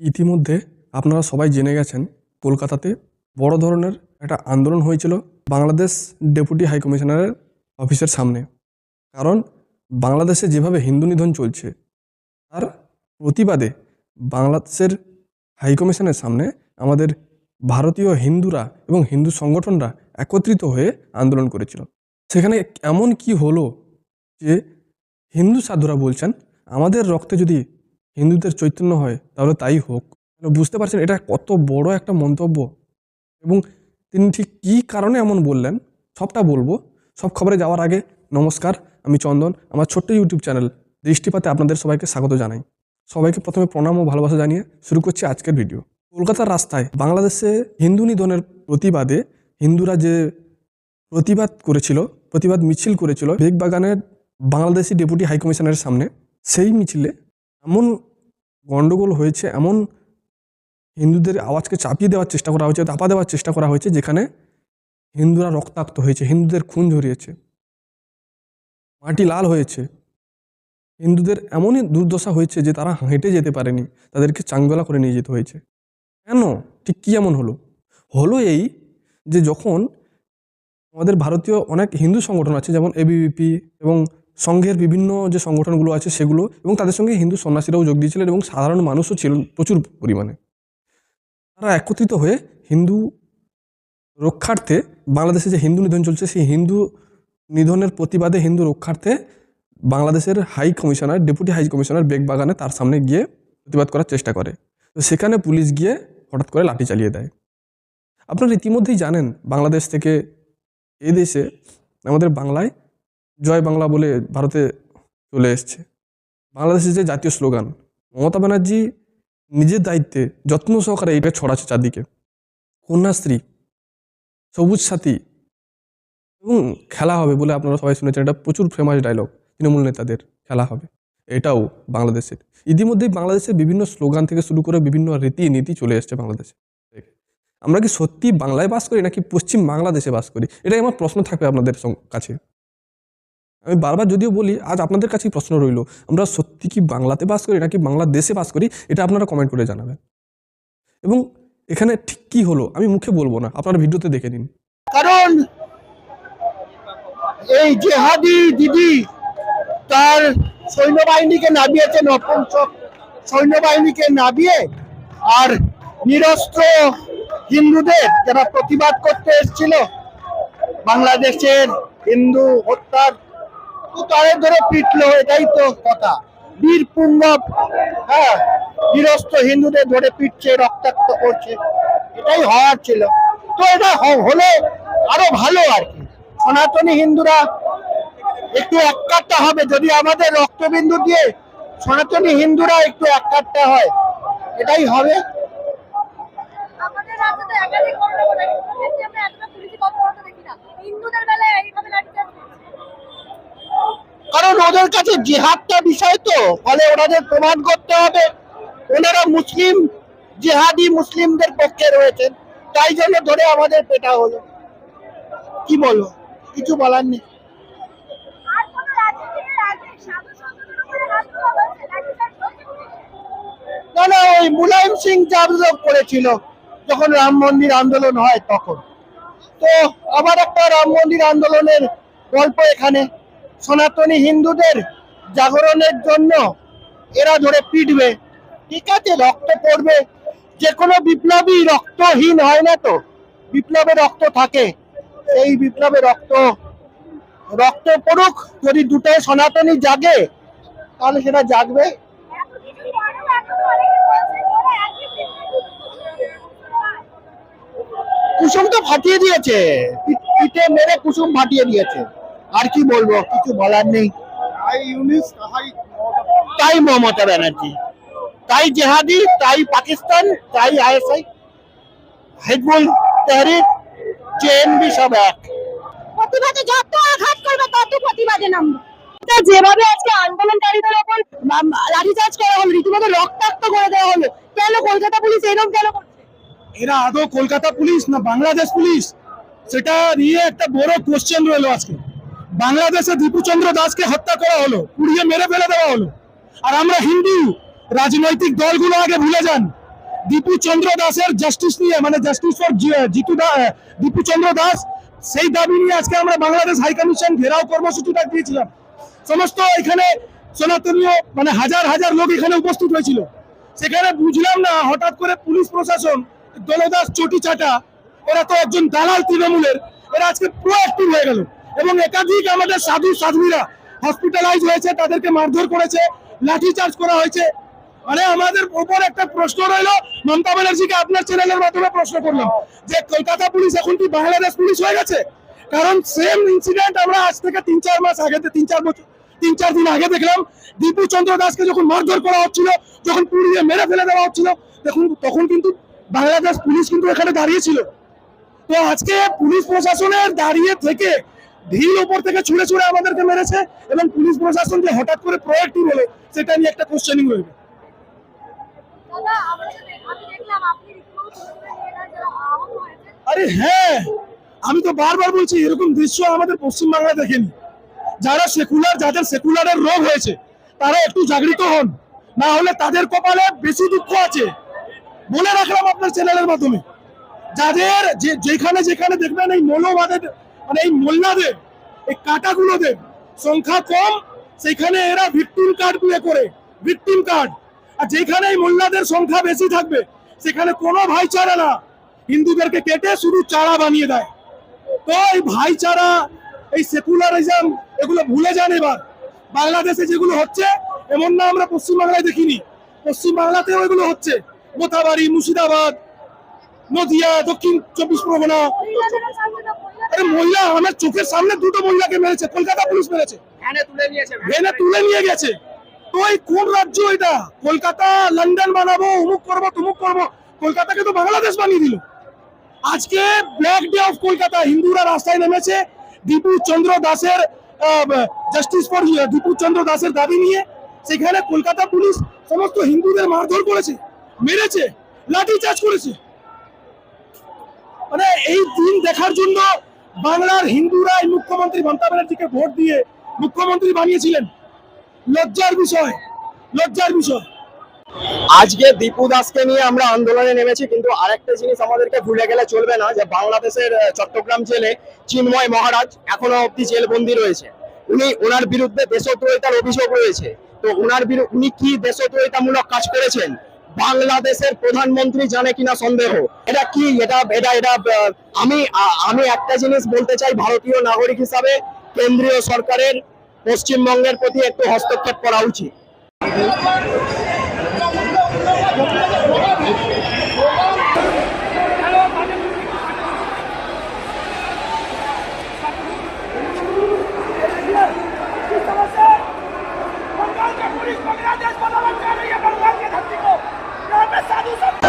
ইতিমধ্যে আপনারা সবাই জেনে গেছেন, কলকাতাতে বড় ধরনের একটা আন্দোলন হয়েছিল বাংলাদেশ ডেপুটি হাই কমিশনারের অফিসের সামনে। কারণ বাংলাদেশে যেভাবে হিন্দু নিধন চলছে, তার প্রতিবাদে বাংলাদেশের হাইকমিশনের সামনে আমাদের ভারতীয় হিন্দুরা এবং হিন্দু সংগঠনরা একত্রিত হয়ে আন্দোলন করেছিল। সেখানে এমন কি হলো যে হিন্দু সাধুরা বলছেন, আমাদের রক্তে যদি হিন্দুদের চৈতন্য হয়, তাহলে তাই হোক। বুঝতে পারছেন এটা কত বড় একটা মন্তব্য। এবং তিনি ঠিক কী কারণে এমন বললেন, সবটা বলব। সব খবরে যাওয়ার আগে নমস্কার, আমি চন্দন, আমার ছোট্ট ইউটিউব চ্যানেল দৃষ্টিপাতে আপনাদের সবাইকে স্বাগত জানাই। সবাইকে প্রথমে প্রণাম ও ভালোবাসা জানিয়ে শুরু করছি আজকের ভিডিও। কলকাতার রাস্তায় বাংলাদেশে হিন্দু নিধনের প্রতিবাদে হিন্দুরা যে প্রতিবাদ করেছিল, প্রতিবাদ মিছিল করেছিল, বেগবাগানের বাংলাদেশি ডেপুটি হাই কমিশনারের সামনে, সেই মিছিলে এমন গণ্ডগোল হয়েছে, এমন হিন্দুদের আওয়াজকে চাপিয়ে দেওয়ার চেষ্টা করা হয়েছে দাপা দেওয়ার চেষ্টা করা হয়েছে, যেখানে হিন্দুরা রক্তাক্ত হয়েছে, হিন্দুদের খুন ঝরিয়েছে মাটি লাল হয়েছে। হিন্দুদের এমনই দুর্দশা হয়েছে যে তারা হেঁটে যেতে পারেনি, তাদেরকে চাংবেলা করে নিয়ে যেতে হয়েছে। কেন? ঠিক কী এমন হলো? হলো এই যে যখন আমাদের ভারতীয় অনেক হিন্দু সংগঠন আছে, যেমন এবিভিপি এবং সংঘের বিভিন্ন যে সংগঠনগুলো আছে সেগুলো এবং তাদের সঙ্গে হিন্দু সন্ন্যাসীরাও যোগ দিয়েছিলেন এবং সাধারণ মানুষও ছিল প্রচুর পরিমাণে। তারা একত্রিত হয়ে হিন্দু রক্ষার্থে বাংলাদেশে যে হিন্দু নিধন চলছে, সেই হিন্দু নিধনের প্রতিবাদে হিন্দু রক্ষার্থে বাংলাদেশের high commissioner, deputy high commissioner বেগবাগানে তার সামনে গিয়ে প্রতিবাদ করার চেষ্টা করে। তো সেখানে পুলিশ গিয়ে হঠাৎ করে লাঠি চালিয়ে দেয়। আপনারা ইতিমধ্যেই জানেন, বাংলাদেশ থেকে এই দেশে আমাদের বাংলায় জয় বাংলা বলে ভারতে চলে এসছে। বাংলাদেশের যে জাতীয় স্লোগান, মমতা ব্যানার্জি নিজের দায়িত্বে যত্ন সহকারে এইটা ছড়াচ্ছে চারদিকে। কন্যাশ্রী, সবুজ সাথী, এবং খেলা হবে বলে আপনারা সবাই শুনেছেন, এটা প্রচুর ফেমাস ডায়লগ তৃণমূল নেতাদের খেলা হবে, এটাও বাংলাদেশের। ইতিমধ্যেই বাংলাদেশের বিভিন্ন স্লোগান থেকে শুরু করে বিভিন্ন রীতি নীতি চলে এসছে বাংলাদেশে। আমরা কি সত্যি বাংলায় বাস করি নাকি পশ্চিম বাংলাদেশে বাস করি? এটাই আমার প্রশ্ন থাকবে আপনাদের কাছে। আমি বারবার যদিও বলি, আজ আপনাদের কাছেই প্রশ্ন রইল, আমরা সত্যি কি বাংলাতে বাস করি নাকি বাংলাদেশে বাস করি, এটা আপনারা কমেন্ট করে জানাবেন। এবং এখানে ঠিক কী হলো, আমি মুখে বলব না, আপনারা ভিডিওতে দেখে নিন। কারণ এই জেহাদি দিদি তার সৈন্যবাহিনীকে নামিয়েছে নপুংসক সৈন্যবাহিনীকে নামিয়ে আর নিরস্ত্র হিন্দুদের যারা প্রতিবাদ করতে এসেছিল, বাংলাদেশের হিন্দু হত্যার তো তাদের ধরে পিটলো, এটাই তো কথা। বীর হ্যাঁ হিন্দুদের ধরে পিটছে, রক্তাক্ত করছে, এটাই হওয়ার ছিল। তো এটা হলে আরও ভালো আর কি। সনাতনী হিন্দুরা একটু এককাট্টা হবে, যদি আমাদের রক্তবিন্দু দিয়ে সনাতনী হিন্দুরা একটু এককাট্টা হয়, এটাই হবে আমাদের রাজ্যে তো একাধিক ঘটনা ঘটে কোনো ক্ষেত্রে আমরা এতটা পুলিশি তৎপরতা দেখি না হিন্দুদের বেলায় এইভাবে লাঠিচার্জ করছে কারণ ওদের কাছে জেহাদটা বিষয় তো ফলে ওনাদের প্রমাণ করতে হবে। ওনারা মুসলিম জেহাদি মুসলিমদের পক্ষে রয়েছেন। তাই জন্য ধরে আমাদের পেটা হলো। কি বলব কিছু বলার নেই। না না ওই মুলায়ম সিং যাদব করেছিল যখন রাম মন্দির আন্দোলন হয় তখন। তো আবার একটা রাম মন্দির আন্দোলনের গল্প এখানে। সনাতনী হিন্দুদের জাগরণের জন্য এরা ধরে পিটবে। ঠিক আছে, রক্ত পড়বে। যে কোনো বিপ্লবী রক্তহীন হয় না তো। বিপ্লবে রক্ত থাকে। এই বিপ্লবে রক্ত রক্ত পড়ুক, যদি দুটো সনাতনী জাগে, তাহলে সেটা জাগবে। কুসুম তো ফাটিয়ে দিয়েছে। পিঠে মেরে কুসুম ফাটিয়ে দিয়েছে। আর কি বলব কিছু বলার নেই। তাই মমতা ব্যানার্জি তাই জেহাদি তাই পাকিস্তান তাই আইএসআই। হিজবুল তাহরির জেএনবি সব এক। প্রতিবাদে যত আঘাত করবে তত প্রতিবাদে নামবে। যেভাবে আজকে আন্দোলনকারীদের ওপর লাঠিচার্জ করা হলো রীতিমতো রক্তাক্ত করে দেওয়া হলো কেন কলকাতা পুলিশ এরকম কেন করছে? এরা আদৌ কলকাতা পুলিশ না বাংলাদেশ পুলিশ? সেটা নিয়ে একটা বড় কোশ্চেন রইল আজকে। বাংলাদেশে দীপুচন্দ্র দাসকে হত্যা করা হলো, পুড়িয়ে মেরে ফেলে দেওয়া হলো। আর আমরা হিন্দু, রাজনৈতিক দলগুলো আগে ভুলে যান। দীপু চন্দ্র দাসের জাস্টিস নিয়ে মানে জাস্টিস ফর জিতু দা দীপু চন্দ্র দাস, সেই দাবি নিয়ে আজকে আমরা বাংলাদেশ হাই কমিশন ঘেরাও কর্মসূচিটা দিয়েছিলাম। সমস্ত এখানে সনাতনীয় মানে হাজার হাজার লোক এখানে উপস্থিত হয়েছিল। সেখানে বুঝলাম না, হঠাৎ করে পুলিশ প্রশাসন, দলদাস চটি চাটা, ওরা তো একজন দালাল তৃণমূলের, এরা আজকে প্রোঅ্যাক্টিভ হয়ে গেল। এবং একাধিক আমাদের সাধু সাধুরা হসপিটালাইজ হয়েছে, তাদেরকে মারধর করেছে লাঠি চার্জ করা হয়েছে। মানে আমাদের উপর একটা প্রশ্ন রইল। মমতা ব্যানার্জিকে আপনার চ্যানেলের মাধ্যমে প্রশ্ন করলাম যে, কলকাতা পুলিশ এখন কি বাংলাদেশ পুলিশ হয়ে গেছে? কারণ সেম ইনসিডেন্ট আমরা আজ থেকে তিন চার মাস আগে, তিন চার বছর, তিন চার দিন আগে দেখলাম, দীপু চন্দ্র দাসকে যখন মারধর করা হচ্ছিল, যখন পুড়িয়ে মেরে ফেলে দেওয়া হচ্ছিল, দেখুন, তখন কিন্তু বাংলাদেশ পুলিশ কিন্তু এখানে দাঁড়িয়ে ছিল। তো আজকে পুলিশ প্রশাসনের দাঁড়িয়ে থেকে ঢিল ওপর থেকে ছুঁড়ে ছুঁড়ে আমাদেরকে মেরেছে এবং পুলিশ প্রশাসন যে হঠাৎ করে প্রোয়েক্টিভ হলো সেটা নিয়ে একটা কোশ্চেনিং রয়েছে আরে হ্যাঁ আমি তো বারবার বলছি এরকম দৃশ্য আমাদের পশ্চিমবাংলায় দেখেনি। যারা সেকুলার যাদের সেকুলারের রোগ হয়েছে তারা একটু জাগৃত হন। না হলে তাদের কপালে বেশি দুঃখ আছে। বলে রাখলাম আপনার চ্যানেলের মাধ্যমে। যাদের যেখানে যেখানে দেখবেন এই মৌলবাদের মানে এই মোল্লাদের, এই কাটাগুলোদের সংখ্যা কম সেখানে এরা ভিকটিম কার্ড প্লে করে ভিকটিম কার্ড আর যেখানে এই মোল্লাদের সংখ্যা বেশি থাকবে, সেখানে কোনো ভাইচারা না। হিন্দুদেরকে কেটে শুধু চারা বানিয়ে দেয়। তো এই ভাইচারা, এই সেকুলারিজম, এগুলো ভুলে যান এবার। বাংলাদেশে যেগুলো হচ্ছে, এমন না আমরা পশ্চিমবাংলায় দেখিনি। পশ্চিমবাংলাতেও এগুলো হচ্ছে। মোথাবাড়ি মুর্শিদাবাদ নদিয়া দক্ষিণ চব্বিশ পরগনা। আরে মহিলা আমার চোখের সামনে দুটো মহিলাকে মেরেছে কলকাতা পুলিশ মেরেছে। ভেনে তুলে নিয়ে গেছে। তো এই কোন রাজ্য এটা? কলকাতা লন্ডন বানাবো অমুক করব তুমুক করব। কলকাতাকে তো বাংলাদেশ বানিয়ে দিল। আজকে ব্ল্যাক ডে অফ কলকাতা হিন্দুরা রাস্তায় নেমেছে। দীপু চন্দ্র দাসের জাস্টিস ফর দীপু চন্দ্র দাসের দাবি নিয়ে সেখানে কলকাতা পুলিশ সমস্ত হিন্দুদের মারধর করেছে মেরেছে লাঠি চার্জ করেছে। মানে এই দিন দেখার জন্য বাংলার হিন্দুরা এই মুখ্যমন্ত্রী মমতা ব্যানার্জিকে ভোট দিয়ে মুখ্যমন্ত্রী বানিয়েছিলেন। লজ্জার বিষয় লজ্জার বিষয়। আজকে দীপু দাসকে নিয়ে আমরা আন্দোলনে নেমেছি, কিন্তু আরেকটা জিনিস আমাদেরকে ভুলে গেলে চলবে না, যে বাংলাদেশের চট্টগ্রাম জেলে চিন্ময় মহারাজ এখনও অব্দি জেলবন্দি রয়েছে। উনি ওনার বিরুদ্ধে দেশদ্রোহিতার অভিযোগ রয়েছে। তো ওনার বিরুদ্ধে উনি কি দেশদ্রোহিতামূলক কাজ করেছেন? বাংলাদেশের প্রধানমন্ত্রী জানে কিনা সন্দেহ। এটা কি? এটা এটা এটা আমি আমি একটা জিনিস বলতে চাই ভারতীয় নাগরিক হিসাবে, কেন্দ্রীয় সরকারের পশ্চিমবঙ্গের প্রতি একটু হস্তক্ষেপ করা উচিত। Wasser, diese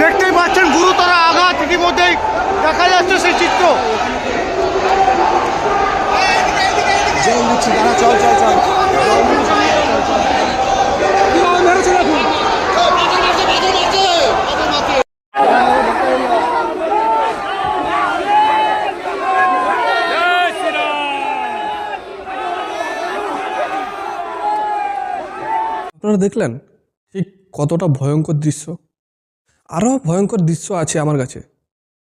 দেখতেই পাচ্ছেন গুরুতর আঘাত ইতিমধ্যেই দেখা যাচ্ছে সেই চিত্র। জল দিচ্ছি দাঁড়া চল চল চল। আপনারা দেখলেন ঠিক কতটা ভয়ঙ্কর দৃশ্য? আরও ভয়ঙ্কর দৃশ্য আছে আমার কাছে।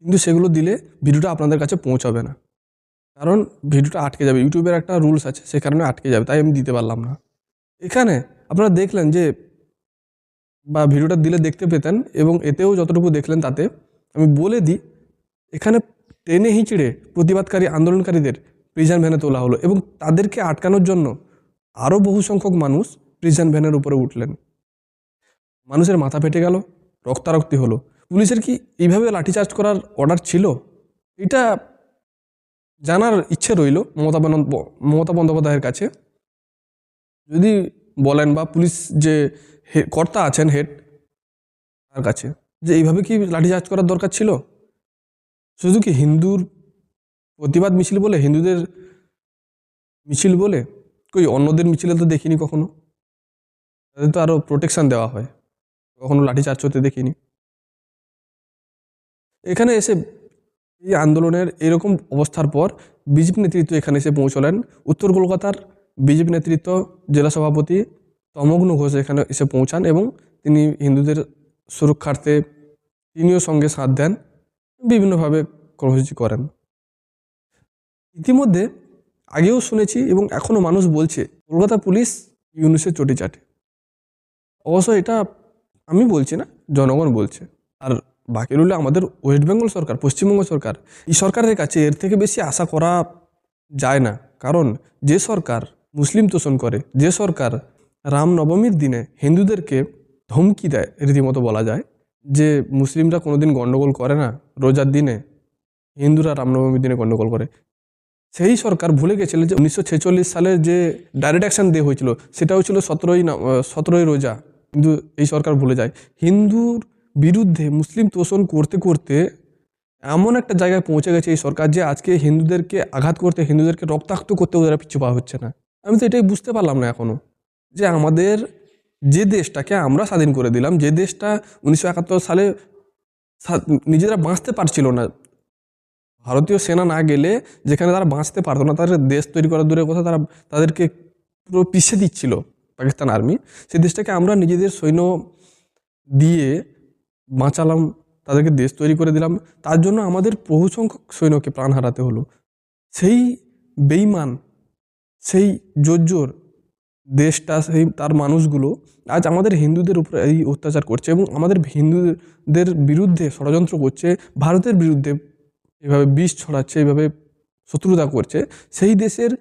কিন্তু সেগুলো দিলে ভিডিওটা আপনাদের কাছে পৌঁছাবে না। কারণ ভিডিওটা আটকে যাবে। ইউটিউবের একটা রুলস আছে, সে কারণে আটকে যাবে, তাই আমি দিতে পারলাম না। এখানে আপনারা দেখলেন যে, বা ভিডিওটা দিলে দেখতে পেতেন এবং এতেও যতটুকু দেখলেন তাতে, আমি বলে দিই, এখানে টেনে হিঁচড়ে প্রতিবাদকারী, আন্দোলনকারীদের প্রিজন ভ্যানে তোলা হলো এবং তাদেরকে আটকানোর জন্য আরও বহু সংখ্যক মানুষ প্রিজন ভ্যানের উপরে উঠলেন। মানুষের মাথা ফেটে গেল। রক্তারক্তি হলো। পুলিশের কি এইভাবে লাঠিচার্জ করার অর্ডার ছিল? এটা জানার ইচ্ছে রইল মমতা মমতা বন্দ্যোপাধ্যায়ের কাছে। যদি বলেন বা পুলিশ যে কর্তা আছেন হেড তার কাছে, যে এইভাবে কি লাঠিচার্জ করার দরকার ছিল? শুধু কি হিন্দুর প্রতিবাদ মিছিল বলে, হিন্দুদের মিছিল বলে? কই অন্যদের মিছিলে তো দেখিনি কখনো? তাদের তো আরও প্রোটেকশান দেওয়া হয়। কখনো লাঠিচার্জ হতে দেখিনি। এখানে এসে এই আন্দোলনের এরকম অবস্থার পর বিজেপি নেতৃত্ব এখানে এসে পৌঁছলেন। উত্তর কলকাতার বিজেপি নেতৃত্ব জেলা সভাপতি তমগ্ন ঘোষ এখানে এসে পৌঁছান এবং তিনি হিন্দুদের সুরক্ষার্থে তিনিও সঙ্গে সাথ দেন, বিভিন্নভাবে কর্মসূচি করেন। ইতিমধ্যে আগেও শুনেছি এবং এখনও মানুষ বলছে, কলকাতা পুলিশ ইউনুসের চটি চাটে। অবশ্য এটা আমি বলছি না, জনগণ বলছে। আর বাকি রইল আমাদের ওয়েস্ট বেঙ্গল সরকার, পশ্চিমবঙ্গ সরকার। এই সরকারের কাছে এর থেকে বেশি আশা করা যায় না। কারণ যে সরকার মুসলিম তোষণ করে, যে সরকার রামনবমীর দিনে হিন্দুদেরকে ধমকি দেয়, রীতিমতো বলা যায়, যে মুসলিমরা কোনোদিন গণ্ডগোল করে না, রোজার দিনে হিন্দুরা রামনবমীর দিনে গণ্ডগোল করে। সেই সরকার ভুলে গেছিল যে উনিশশো ছেচল্লিশ সালে যে ডাইরেক্ট অ্যাকশন দেওয়া হয়েছিল সেটাও ছিল সতেরোই সতেরোই রোজা। কিন্তু এই সরকার ভুলে যায়। হিন্দুর বিরুদ্ধে মুসলিম তোষণ করতে করতে এমন একটা জায়গায় পৌঁছে গেছে এই সরকার যে আজকে হিন্দুদেরকে আঘাত করতে, হিন্দুদেরকে রক্তাক্ত করতে ওদের পিছু পাওয়া হচ্ছে না। আমি তো এটাই বুঝতে পারলাম না এখনও যে আমাদের যে দেশটাকে আমরা স্বাধীন করে দিলাম, যে দেশটা উনিশশো একাত্তর সালে নিজেরা বাঁচতে পারছিল না। ভারতীয় সেনা না গেলে যেখানে তারা বাঁচতে পারতো না, তাদের দেশ তৈরি করার দূরের কথা তারা, তাদেরকে পুরো পিছিয়ে দিচ্ছিল। পাকিস্তান আর্মি, সেই দেশটাকে আমরা নিজেদের সৈন্য দিয়ে বাঁচালাম, তাদেরকে দেশ তৈরি করে দিলাম। তার জন্য আমাদের বহু সংখ্যক সৈন্যকে প্রাণ হারাতে হলো। সেই বেইমান সেই জোর দেশটা, সেই তার মানুষগুলো আজ আমাদের হিন্দুদের উপরে এই অত্যাচার করছে এবং আমাদের হিন্দুদের বিরুদ্ধে ষড়যন্ত্র করছে, ভারতের বিরুদ্ধে এভাবে বিষ ছড়াচ্ছে, এভাবে শত্রুতা করছে। সেই দেশের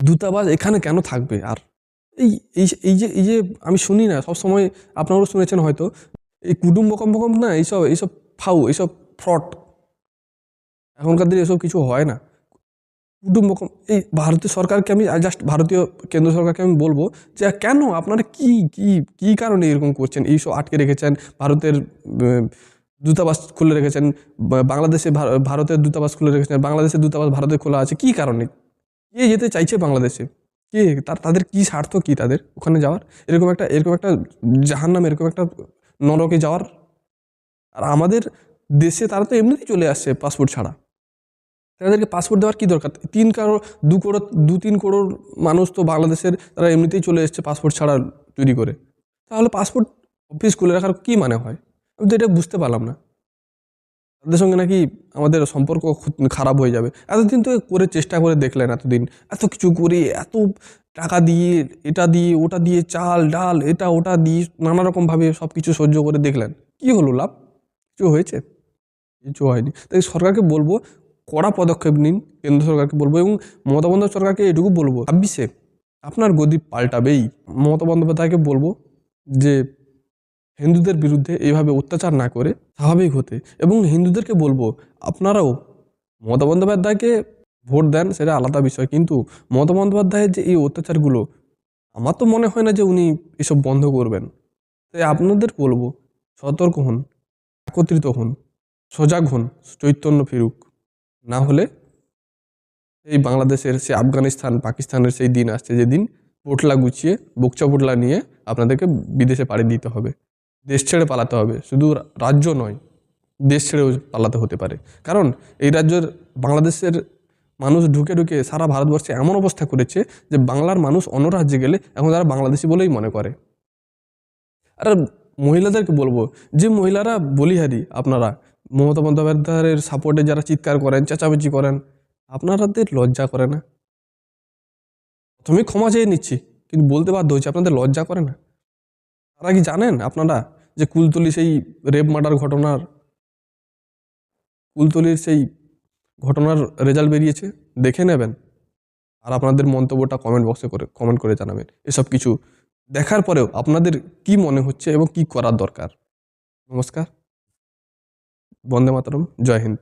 দূতাবাস এখানে কেন থাকবে আর? এই এই এই যে এই যে আমি শুনি না সব সময় আপনারাও শুনেছেন হয়তো, এই কুটুম্ব কম্পকম না, এইসব এইসব ফাউ, এইসব ফ্রড। এখনকার দিনে এসব কিছু হয় না। কুটুম্ব এই ভারতীয় সরকারকে আমি জাস্ট ভারতীয় কেন্দ্র সরকারকে আমি বলব যে, কেন আপনারা কি কি কি কারণে এরকম করছেন? এইসব আটকে রেখেছেন, ভারতের দূতাবাস খুলে রেখেছেন বাংলাদেশে ভারতের দূতাবাস খুলে রেখেছেন, বাংলাদেশের দূতাবাস ভারতে খোলা আছে, কি কারণে? কে যেতে চাইছে বাংলাদেশে? কে? তার, তাদের কি স্বার্থ কি তাদের ওখানে যাওয়ার? এরকম একটা এরকম একটা জাহান্নাম, এরকম একটা নরকে যাওয়ার। আর আমাদের দেশে তারা তো এমনিতেই চলে আসছে পাসপোর্ট ছাড়া। তাদেরকে পাসপোর্ট দেওয়ার কী দরকার? তিন কারোর দু করোড় দু তিন করোড় মানুষ তো বাংলাদেশের তারা এমনিতেই চলে এসছে পাসপোর্ট ছাড়া তৈরি করে। তাহলে পাসপোর্ট অফিস খুলে রাখার কী মানে হয়? আমি তো এটা বুঝতে পারলাম না। তাদের সঙ্গে নাকি আমাদের সম্পর্ক খারাপ হয়ে যাবে। এতদিন তো করে চেষ্টা করে দেখলেন এতদিন। এত কিছু করে, এত টাকা দিয়ে, এটা দিয়ে, ওটা দিয়ে, চাল, ডাল, এটা, ওটা দিয়ে নানা রকমভাবে সব কিছু সহ্য করে দেখলেন। কি হলো লাভ? কিছু হয়েছে? কিছু হয়নি। তাই সরকারকে বলব, কড়া পদক্ষেপ নিন, কেন্দ্র সরকারকে বলব এবং মমতা বন্দ্যোপাধ্যায় সরকারকে এটুকু বলব, ছাব্বিশে আপনার গদি পাল্টাবেই। মমতা বন্দ্যোপাধ্যায়কে বলব যে হিন্দুদের বিরুদ্ধে এইভাবে অত্যাচার না করে স্বাভাবিক হতে এবং হিন্দুদেরকে বলব, আপনারাও মমতা বন্দ্যোপাধ্যায়কে ভোট দেন সেটা আলাদা বিষয়, কিন্তু মমতা বন্দ্যোপাধ্যায়ের যে এই অত্যাচারগুলো, আমার তো মনে হয় না যে উনি এসব বন্ধ করবেন। তাই আপনাদের বলব, সতর্ক হন, একত্রিত হন, সজাগ হন, চৈতন্য ফিরুক। না হলে এই বাংলাদেশের সে আফগানিস্তান, পাকিস্তানের সেই দিন আসছে, যেদিন পোটলা গুছিয়ে, বোকচা পোটলা নিয়ে আপনাদেরকে বিদেশে পাড়ি দিতে হবে। দেশ ছেড়ে পালাতে হবে। শুধু রাজ্য নয়, দেশ ছেড়েও পালাতে হতে পারে। কারণ এই রাজ্যের বাংলাদেশের মানুষ ঢুকে ঢুকে সারা ভারতবর্ষে এমন অবস্থা করেছে যে বাংলার মানুষ অন্য রাজ্যে গেলে এখন তারা বাংলাদেশি বলেই মনে করে। আর মহিলাদেরকে বলব, যে মহিলারা বলিহারি, আপনারা মমতা বন্দ্যোপাধ্যায়ের সাপোর্টে যারা চিৎকার করেন, চেঁচামেচি করেন, আপনারাদের লজ্জা করে না? প্রথমে ক্ষমা চেয়ে নিচ্ছি, কিন্তু বলতে বাধ্য হয়েছে, আপনাদের লজ্জা করে না। তারা কি জানেন আপনারা? যে কুলতলি সেই রেপ মার্ডার ঘটনার, কুলতলির সেই ঘটনার রেজাল্ট বেরিয়েছে, দেখে নেবেন। আর আপনাদের মন্তব্যটা কমেন্ট বক্সে করে কমেন্ট করে জানাবেন। এসব কিছু দেখার পরেও আপনাদের কি মনে হচ্ছে এবং কি করার দরকার? নমস্কার। বন্দে মাতরম। জয় হিন্দ।